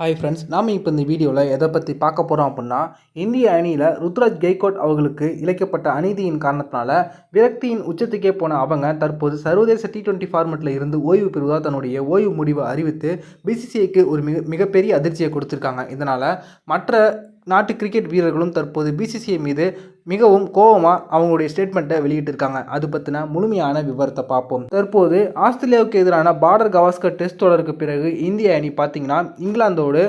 Hi friends நாம் இப்போ இந்த வீடியோவில் எதை பற்றி பார்க்க போகிறோம் அப்படின்னா இந்திய அணியில் ருத்ராஜ் கெய்கோட் அவர்களுக்கு இழைக்கப்பட்ட அநீதியின் காரணத்தினால விரக்தியின் உச்சத்துக்கே போன அவங்க தற்போது சர்வதேச டி டுவெண்ட்டி ஃபார்மெட்டில் இருந்து ஓய்வு பெறுவதாக தன்னுடைய ஓய்வு முடிவை அறிவித்து பிசிசிஐக்கு ஒரு மிக மிகப்பெரிய அதிர்ச்சியை கொடுத்துருக்காங்க. இதனால் மற்ற நாட்டு கிரிக்கெட் வீரர்களும் தற்போது பிசிசிஐ மீது மிகவும் கோபமாக அவங்களுடைய ஸ்டேட்மெண்ட்டை வெளியிட்டிருக்காங்க. அது பற்றின முழுமையான விவரத்தை பார்ப்போம். தற்போது ஆஸ்திரேலியாவுக்கு எதிரான பார்டர் கவாஸ்கர் டெஸ்ட் தொடருக்கு பிறகு இந்திய அணி பார்த்திங்கன்னா இங்கிலாந்தோடு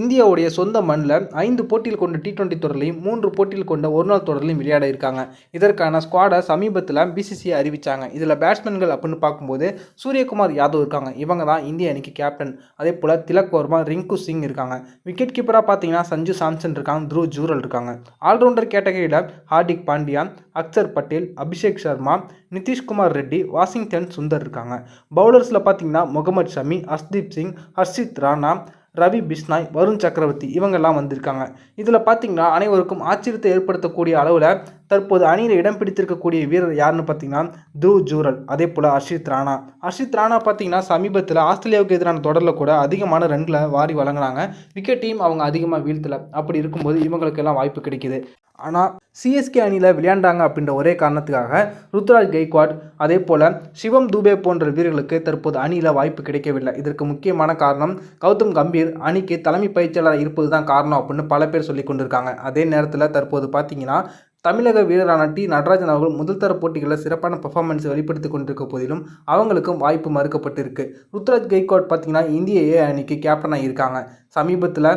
இந்தியாவுடைய சொந்த மண்ணில் ஐந்து போட்டியில் கொண்ட டி டுவெண்ட்டி தொடர்லையும் மூன்று போட்டியில் கொண்ட ஒரு நாள் தொடர்லையும் விளையாட இருக்காங்க. இதற்கான ஸ்குவாடை சமீபத்தில் பிசிசிஐ அறிவித்தாங்க இதில் பேட்ஸ்மேன்கள் அப்படின்னு பார்க்கும்போது சூரியகுமார் யாதவ் இருக்காங்க. இவங்க தான் இந்திய அணிக்கு கேப்டன் அதே போல் திலக் வர்மா ரிங்கு சிங் இருக்காங்க. விக்கெட் கீப்பராக பார்த்தீங்கன்னா சஞ்சு சாம்சன் இருக்காங்க. த்ரூ ஜூரல் இருக்காங்க. ஆல்ரவுண்டர் கேட்டகரியில் ஹார்திக் பாண்டியா அக்சர் பட்டேல் அபிஷேக் சர்மா நிதிஷ்குமார் ரெட்டி வாஷிங்டன் சுந்தர் இருக்காங்க. பவுலர்ஸில் பார்த்தீங்கன்னா முகமது ஷமி ஹர்ஸ்தீப் சிங் ஹர்ஷித் ராணா ரவி பிஸ்னாய் வருண் சக்கரவர்த்தி இவங்கெல்லாம் வந்திருக்காங்க. இதில் பார்த்தீங்கன்னா அனைவருக்கும் ஆச்சரியத்தை ஏற்படுத்தக்கூடிய அளவில் தற்போது அணியில் இடம் பிடித்திருக்கக்கூடிய வீரர் யாருன்னு பார்த்தீங்கன்னா துருவ் ஜூரல். அதே போல் ஹர்ஷித் ராணா. ஹர்ஷித் ராணா பார்த்தீங்கன்னா சமீபத்தில் ஆஸ்திரேலியாவுக்கு எதிரான தொடரில் கூட அதிகமான ரன்களை வாரி வழங்கினாங்க. விக்கெட்டையும் அவங்க அதிகமாக வீழ்த்தலை. அப்படி இருக்கும்போது இவங்களுக்கெல்லாம் வாய்ப்பு கிடைக்கிது. ஆனால் சிஎஸ்கே அணியில் விளையாண்டாங்க அப்படின்ற ஒரே காரணத்துக்காக ருத்ராஜ் கெய்க்வாட் அதே போல் சிவம் தூபே போன்ற வீரர்களுக்கு தற்போது அணியில் வாய்ப்பு கிடைக்கவில்லை. இதற்கு முக்கியமான காரணம் கௌதம் கம்பீர் அணிக்கு தலைமை பயிற்சியாளர் இருப்பது தான் காரணம் அப்படின்னு பல பேர் சொல்லி கொண்டிருக்காங்க. அதே நேரத்தில் தற்போது பார்த்தீங்கன்னா தமிழக வீரரான டி. நடராஜன் அவர்கள் முதல் தர போட்டிகளில் சிறப்பான பெர்ஃபார்மன்ஸை வெளிப்படுத்தி கொண்டிருக்க போதிலும் அவங்களுக்கும் வாய்ப்பு மறுக்கப்பட்டிருக்கு. ருத்ராஜ் கெய்க்வாட் பார்த்தீங்கன்னா இந்திய ஏ அணிக்கு கேப்டனாக இருக்காங்க சமீபத்தில்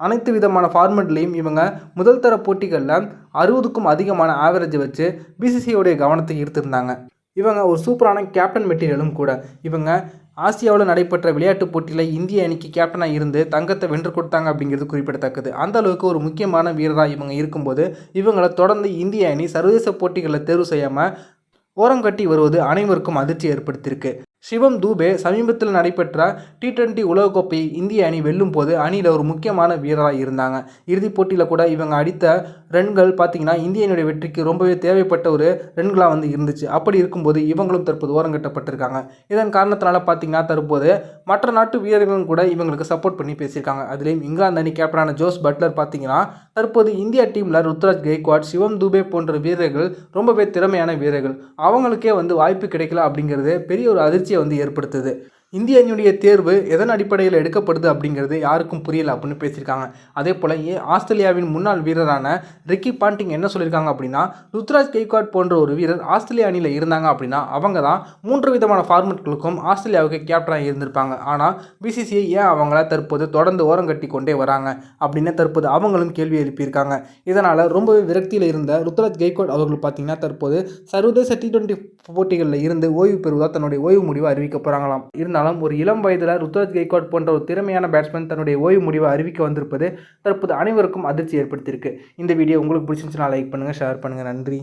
அனைத்து விதமான ஃபார்மெட்லேயும் இவங்க முதல் தர போட்டிகளில் அறுபதுக்கும் அதிகமான ஆவரேஜை வச்சு பிசிசியோடைய கவனத்தை ஈர்த்திருந்தாங்க. இவங்க ஒரு சூப்பரான கேப்டன் மெட்டீரியலும் கூட. இவங்க ஆசியாவில் நடைபெற்ற விளையாட்டுப் போட்டியில் இந்திய அணிக்கு கேப்டனாக இருந்து தங்கத்தை வென்று கொடுத்தாங்க அப்படிங்கிறது குறிப்பிடத்தக்கது. அந்த அளவுக்கு ஒரு முக்கியமான வீரராக இவங்க இருக்கும்போது இவங்களை தொடர்ந்து இந்திய அணி சர்வதேச போட்டிகளில் தேர்வு செய்யாமல் ஓரங்கட்டி வருவது அனைவருக்கும் அதிர்ச்சி ஏற்படுத்தியிருக்கு. சிவம் தூபே சமீபத்தில் நடைபெற்ற டி டுவெண்ட்டி உலகக்கோப்பை இந்திய அணி வெல்லும் போது அணியில் ஒரு முக்கியமான வீரராக இருந்தாங்க. இறுதிப் போட்டியில் கூட இவங்க அடித்த ரன்கள் பார்த்தீங்கன்னா இந்திய அணியுடைய வெற்றிக்கு ரொம்பவே தேவைப்பட்ட ஒரு ரன்களாக வந்து இருந்துச்சு. அப்படி இருக்கும்போது இவங்களும் தற்போது ஓரங்கட்டப்பட்டிருக்காங்க இதன் காரணத்தினால பார்த்தீங்கன்னா தற்போது மற்ற நாட்டு வீரர்களும் கூட இவங்களுக்கு சப்போர்ட் பண்ணி பேசியிருக்காங்க. அதுலேயும் இங்கிலாந்து அணி கேப்டனான ஜோஸ் பட்லர் பார்த்தீங்கன்னா தற்போது இந்தியா டீமில் ருத்ராஜ் கெய்க்வாட் சிவம் தூபே போன்ற வீரர்கள் ரொம்பவே திறமையான வீரர்கள். அவங்களுக்கே வந்து வாய்ப்பு கிடைக்கல அப்படிங்கிறது பெரிய ஒரு அதிர்ச்சி வீழ்ச்சியை வந்து ஏற்படுத்துது. இந்திய அணியுடைய தேர்வு எதன் அடிப்படையில் எடுக்கப்படுது அப்படிங்கிறது யாருக்கும் புரியல அப்படின்னு பேசியிருக்காங்க. அதே போல் ஏ ஆஸ்திரேலியாவின் முன்னாள் வீரரான ரிக்கி பாண்டிங் என்ன சொல்லியிருக்காங்க அப்படின்னா ருத்ராஜ் கெய்காட் போன்ற ஒரு வீரர் ஆஸ்திரேலியா அணியில் இருந்தாங்க அப்படின்னா அவங்க தான் மூன்று விதமான ஃபார்மெட்களுக்கும் ஆஸ்திரேலியாவுக்கு கேப்டனாக இருந்திருப்பாங்க. ஆனால் பிசிசிஐ ஏன் அவங்கள தற்போது தொடர்ந்து ஓரங்கட்டி கொண்டே வராங்க அப்படின்னு தற்போது அவங்களும் கேள்வி எழுப்பியிருக்காங்க. இதனால் ரொம்பவே விரக்தியில் இருந்த ருத்ராஜ் கெய்காட் அவர்கள் பார்த்தீங்கன்னா தற்போது சர்வதேச டி டுவெண்ட்டி போட்டிகளில் இருந்து ஓய்வு பெறுவதாக தன்னுடைய ஓய்வு முடிவை அறிவிக்க போகிறாங்களாம் இருந்தாலும் ஒரு இளம் வயதில் ருத்ராஜ் கெய்க்வாட் போன்ற ஒரு திறமையான பேட்ஸ்மேன் தன்னுடைய ஓய்வு முடிவை அறிவிக்க வந்திருப்பது தற்போது அனைவருக்கும் அதிர்ச்சி ஏற்படுத்தியிருக்கு. இந்த வீடியோ உங்களுக்கு பிடிச்சிருந்துச்சுன்னா லைக் பண்ணுங்கள் ஷேர் பண்ணுங்கள் நன்றி.